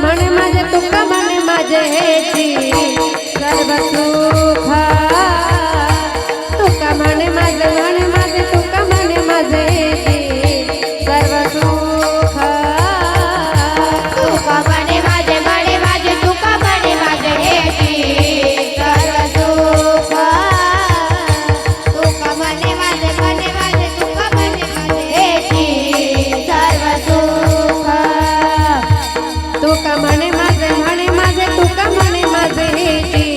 म्हणे माझे तुका म्हणे माझे हेची सर्व सुखा. तुका म्हणे माझे म्हणे माझे तुका म्हणे माझे हे